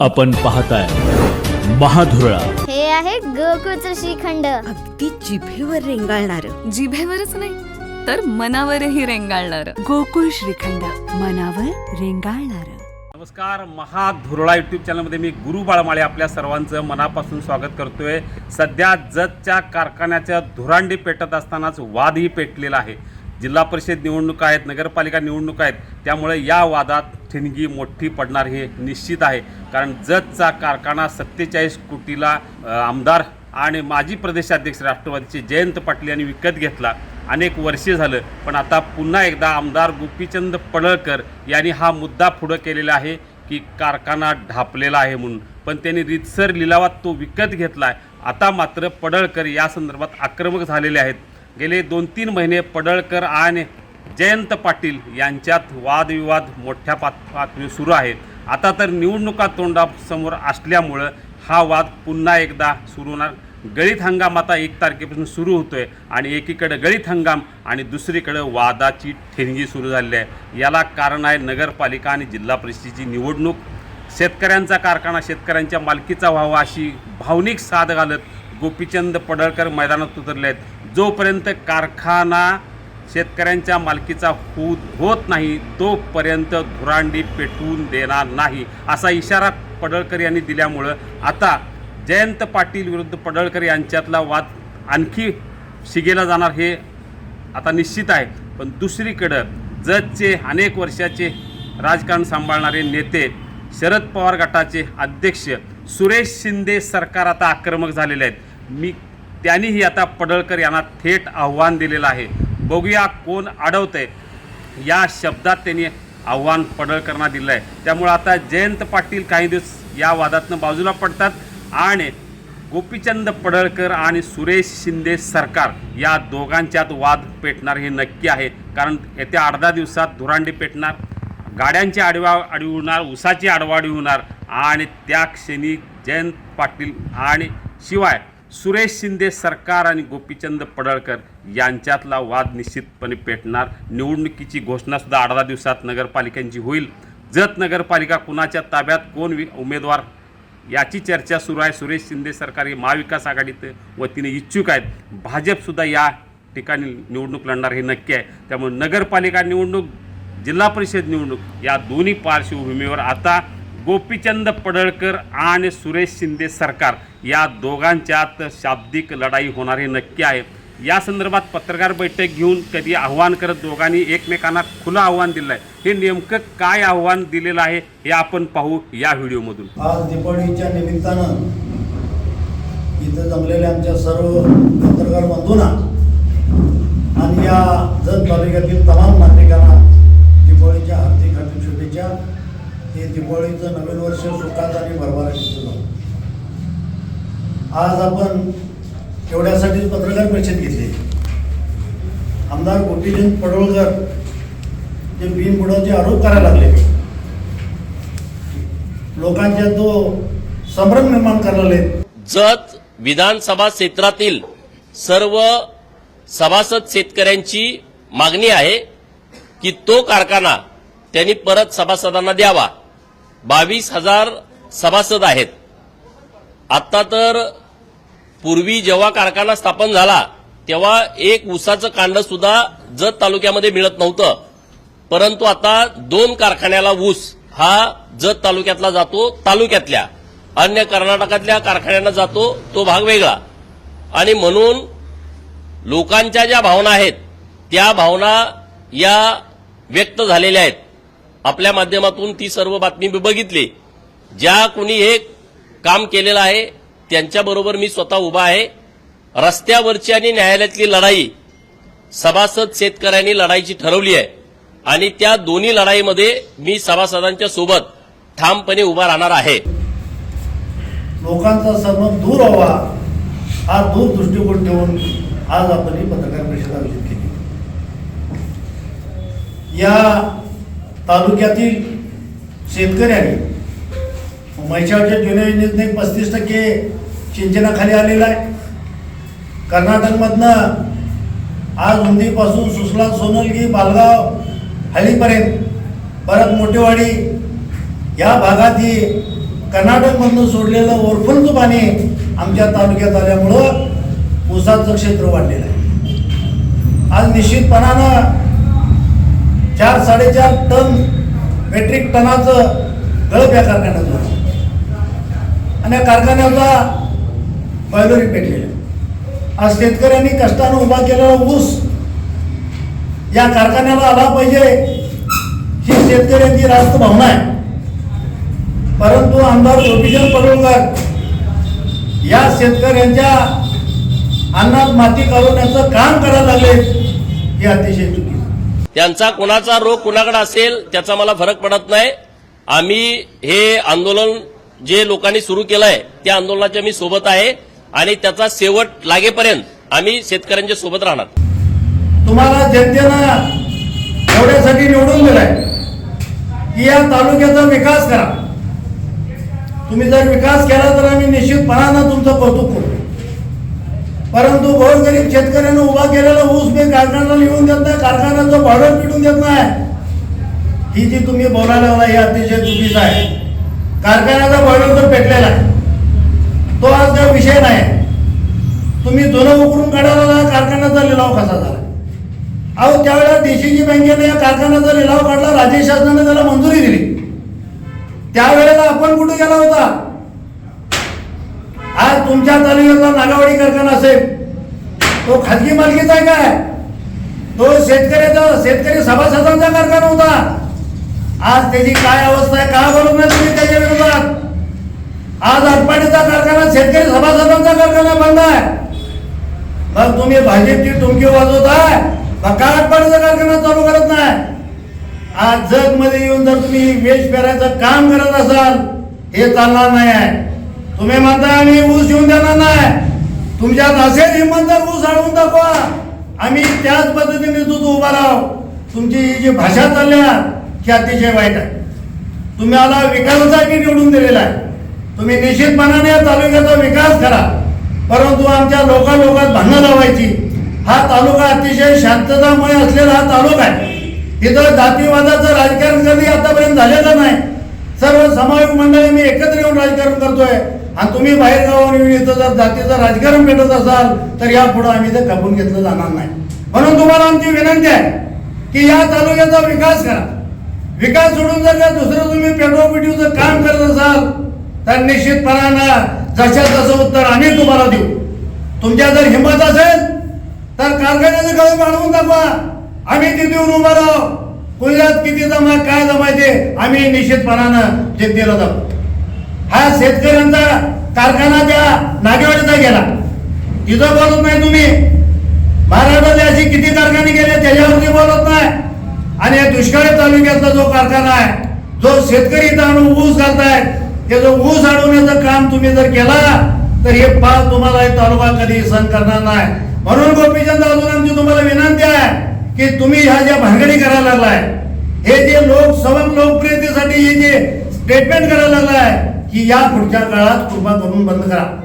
आपण पाहताय महाधुरळा. हे आहे गोकुळचं श्रीखंड. अगदी जिभेवर रेंगाळणार. जिभेवरच नाही तर मनावरही रेंगाळणार. गोकुळ श्रीखंड मनावर रेंगाळणार. नमस्कार महाधुरळा यूट्यूब चॅनलमध्ये मी गुरु बाळमाळे आपल्या सर्वांचं मनापासून स्वागत करतोय. सध्या जतच्या कारखान्याच्या धुरांडी पेटत असतानाच वादही पेटलेला आहे. जिल्हा परिषद निवडणुका आहेत नगरपालिका निवडणुका आहेत त्यामुळे या वादात ठिणगी मोठी पडणार हे निश्चित आहे. कारण जतचा कारखाना सत्तेचाळीस कोटीला आमदार आणि माजी प्रदेशाध्यक्ष राष्ट्रवादीचे जयंत पाटील यांनी विकत घेतला. अनेक वर्षे झालं पण आता पुन्हा एकदा आमदार गोपीचंद पडळकर यांनी हा मुद्दा पुढं केलेला आहे की कारखाना ढापलेला आहे म्हणून. पण त्यांनी रितसर लिलावात तो विकत घेतला आहे आता मात्र पडळकर या संदर्भात आक्रमक झालेले आहेत. गेले दोन तीन महिने पडळकर आणि जयंत पाटील यांच्यात वादविवाद मोठ्या पात पातळीवर सुरू आहे आता तर निवडणुका तोंडासमोर असल्यामुळं हा वाद पुन्हा एकदा सुरू होणार. गळीत हंगाम आता एक तारखेपासून सुरू होतोय आणि एकीकडे गळीत हंगाम आणि दुसरीकडे वादाची ठिणगी सुरू झालेली आहे. याला कारण आहे नगरपालिका आणि जिल्हा परिषदेची निवडणूक. शेतकऱ्यांचा कारखाना शेतकऱ्यांच्या मालकीचा व्हावा अशी भावनिक साथ घालत गोपीचंद पडळकर मैदानात उतरले आहेत. जोपर्यंत कारखाना शेतकऱ्यांच्या मालकीचा होत होत नाही तोपर्यंत धुरांडी पेटवून देणार नाही असा इशारा पडळकर यांनी दिल्यामुळं आता जयंत पाटील विरुद्ध पडळकर यांच्यातला वाद आणखी शिगेला जाणार हे आता निश्चित आहे. पण दुसरीकडं जतचे अनेक वर्षाचे राजकारण सांभाळणारे नेते शरद पवार गटाचे अध्यक्ष सुरेश शिंदे सरकार आता आक्रमक झालेले आहेत. मी त्यांनीही आता पडळकर यांना थेट आव्हान दिलेलं आहे. बघूया कोण अडवतंय. या शब्दात त्यांनी आव्हान पडळकरांना दिलं आहे त्यामुळं आता जयंत पाटील काही दिवस या वादातनं बाजूला पडतात आणि गोपीचंद पडळकर आणि सुरेश शिंदे सरकार या दोघांच्यात वाद पेटणार हे नक्की आहे. कारण येत्या अर्धा दिवसात धुरांडी पेटणार गाड्यांची आडवा आडवी होणार उसाची आडवाडी होणार आणि त्या क्षणी जयंत पाटील आणि शिवाय सुरेश शिंदे सरकार आणि गोपीचंद पडळकर यांच्यातला वाद निश्चितपणे पेटणार. निवडणुकीची घोषणासुद्धा अर्धा दिवसात नगरपालिकांची होईल. जत नगरपालिका कुणाच्या ताब्यात कोण वि उमेदवार याची चर्चा सुरू आहे. सुरेश शिंदे सरकार हे महाविकास आघाडीत वतीने इच्छुक आहेत. भाजपसुद्धा या ठिकाणी निवडणूक लढणार हे नक्की आहे. त्यामुळे नगरपालिका निवडणूक जिल्हा परिषद निवडणूक या दोन्ही पार्श्वभूमीवर आता गोपीचंद पडळकर आणि सुरेश शिंदे सरकार या दोघांच्यात शाब्दिक लढाई होणार हे नक्की आहे. या संदर्भात पत्रकार बैठक घेऊन कधी आव्हान करत दोघांनी एकमेकांना खुलं आव्हान दिलं आहे हे नेमकं काय आव्हान दिलेलं आहे हे आपण पाहू या व्हिडिओमधून. आज दिपाळीच्या निमित्तानं इथं जमलेल्या आमच्या सर्व पत्रकार बंधूंना आणि या जन तालुक्यातील तमाम नागरिकांना दिवाळीचं नवीन वर्ष सुखात आणि भरभराटीचं जाऊ आज आपण एवढ्यासाठी पत्रकार परिषद घेतली. आमदार गोपीचंद पडोळकर जे बिनबुडाचे आरोप करायला लागले. लोकांच्या तो संभ्रम निर्माण करायला लागले. जत विधानसभा क्षेत्रातील सर्व सभासद शेतकऱ्यांची मागणी आहे की तो कारखाना त्यांनी परत सभासदांना द्यावा. बावीस हजार सभासद आहेत. आता तर पूर्वी जेव्हा कारखाना स्थापन झाला तेव्हा एक ऊसाचं कांड सुद्धा जत तालुक्यामध्ये मिळत नव्हतं. परंतु आता दोन कारखान्याला ऊस हा जत तालुक्यातला जातो तालुक्यातल्या. अन्य कर्नाटकातल्या कारखान्यांना जातो तो भाग वेगळा. आणि म्हणून लोकांच्या ज्या भावना आहेत त्या भावना या व्यक्त झालेल्या आहेत. आपल्या माध्यमातून ती सर्व बातमी मी बघितली. ज्या कोणी हे काम केलेलं आहे त्यांच्याबरोबर मी स्वतः उभा आहे. रस्त्यावरची आणि न्यायालयातली लढाई सभासद शेतकऱ्यांनी लढाईची ठरवली आहे. आणि त्या दोन्ही लढाईमध्ये मी सभासदांच्या सोबत ठामपणे उभा राहणार आहे. लोकांचा संभ्रम दूर व्हावा हा दूर दृष्टिकोन ठेवून आज आपण ही पत्रकार परिषद आयोजित केली. या तालुक्यातील शेतकऱ्यांनी म्हैसाळच्या जुन्या योजनेतनं पस्तीस टक्के सिंचनाखाली आलेला आहे. कर्नाटकमधनं आज उंदीपासून सुसला सोनलगी बालगाव हळीपर्यंत परत मोठेवाडी या भागात ही कर्नाटकमधनं सोडलेलं ओरफुलचं पाणी आमच्या तालुक्यात आल्यामुळं ऊसाचं क्षेत्र वाढलेलं आहे. आज निश्चितपणानं चार साडेचार टन मेट्रिक टनाचं गळप या कारखान्यात होतं. आणि या कारखान्याचा बायलोरी पेटलेला आज शेतकऱ्यांनी कष्टानं उभा केलेला ऊस या कारखान्याला आला पाहिजे ही शेतकऱ्यांची रास्त भावना आहे. परंतु आमदार गोपीचंद पडोळकर या शेतकऱ्यांच्या अन्नात माती घालवण्याचं काम करायला लागले हे अतिशय चुकीचं त्यांचा कुणाचा रोग कुणाकडे असेल त्याचा मला फरक पडत नाही. आम्ही हे आंदोलन जे लोकांनी सुरू केलं आहे त्या आंदोलनाच्या मी सोबत आहे आणि त्याचा शेवट लागेपर्यंत आम्ही शेतकऱ्यांच्या सोबत राहणार. तुम्हाला जनतेनं एवढ्यासाठी निवडून दिलाय की या तालुक्याचा विकास करा. तुम्ही जर विकास केला तर आम्ही निश्चितपणानं तुमचं कौतुक करू. परंतु गोरगरीब शेतकऱ्यानं उभा केलेला ऊस मी कारखान्याला लिहून देत नाही कारखान्याचं भाडं पिटून देत नाही. ही जी तुम्ही बोलायला लागला हे अतिशय चुकीचं आहे. कारखान्याचा भाडं तर पेटलेला आहे. तो आज काही विषय नाही. तुम्ही जुनं उकरून काढायला कारखान्याचा लिलाव कसा झाला? अहो त्यावेळेला डीसीजी बँकेने या कारखान्याचा लिलाव काढला राज्य शासनाने त्याला मंजुरी दिली. त्यावेळेला आपण कुठे गेला होता? आज तुमच्या तालुक्यातला नागावडी कारखाना असेल. तो खाजगी मालकीचा आहे काय? तो शेतकऱ्याचा शेतकरी सभासदांचा कारखाना होता. आज त्याची काय अवस्था आहे का बरोबर नाही तुम्ही त्याच्या विरोधात? आज आटपाडीचा कारखाना शेतकरी सभासदांचा कारखाना बंद आहे. मग तुम्ही भाजपची टुमकी वाजवताय मग का आटपाडीचा कारखाना चालू करत नाही? आज जगमध्ये येऊन जर तुम्ही वेश पेरायचं काम करत असाल हे चालणार नाही आहे. तुम्ही म्हणता आम्ही ऊस येऊन देणार नाही. तुमच्यात असेल हिंमत तर ऊस आणून दाखवा. आम्ही त्याच पद्धतीने दूध उभा राहू तुमची ही जी भाषा चालल्या ही अतिशय वाईट आहे. तुम्ही आला विकासासाठी निवडून दिलेला आहे. तुम्ही निश्चितपणाने या तालुक्याचा विकास करा. परंतु आमच्या लोका लोकात भांडणं लावायची. हा तालुका अतिशय शांततामय असलेला हा तालुका आहे. इथं जातीवादाचं राजकारण कधी आतापर्यंत झालेलं नाही. सर्व सामाजिक मंडळी मी एकत्र येऊन राजकारण करतोय. आणि तुम्ही बाहेर गावावर येऊन इथं जर जातीचं राजकारण पेटत असाल तर यापुढे आम्ही ते खपून घेतलं जाणार नाही. म्हणून तुम्हाला आमची विनंती आहे की या तालुक्याचा विकास करा. विकास सोडून जर का दुसरं तुम्ही पेट्रोपिटीचं काम करत असाल तर निश्चितपणानं जशा तसं उत्तर आम्ही तुम्हाला देऊ. तुमच्या जर हिंमत असेल तर कारखान्याचं गळे वाढवून दाखवा. आम्ही तिथे येऊन उभा राहू? कुल्यात किती जमा काय जमायचे? आम्ही निश्चितपणानं जिद्दीला जाऊ. हा शेतकऱ्यांचा कारखाना त्या नागेवाडीचा गेला. तिथं बोलत नाही तुम्ही. महाराष्ट्रातले असे किती कारखाने गेले त्याच्यावरती बोलत नाही. आणि या दुष्काळी तालुक्यातला जो कारखाना आहे जो शेतकरी इथं आणून ऊस घालताय ते जो ऊस अडवण्याचं काम तुम्ही जर केला तर हे पाच तुम्हाला हे तालुका कधी सहन करणार नाही. म्हणून गोपीचंद अजून आमची तुम्हाला विनंती आहे की तुम्ही ह्या ज्या भांगडी करायला लागलाय हे जे लोक सवन लोकप्रियतेसाठी हे जे स्टेटमेंट करायला लागलाय की या पुढच्या काळात कृपा करून बंद करा.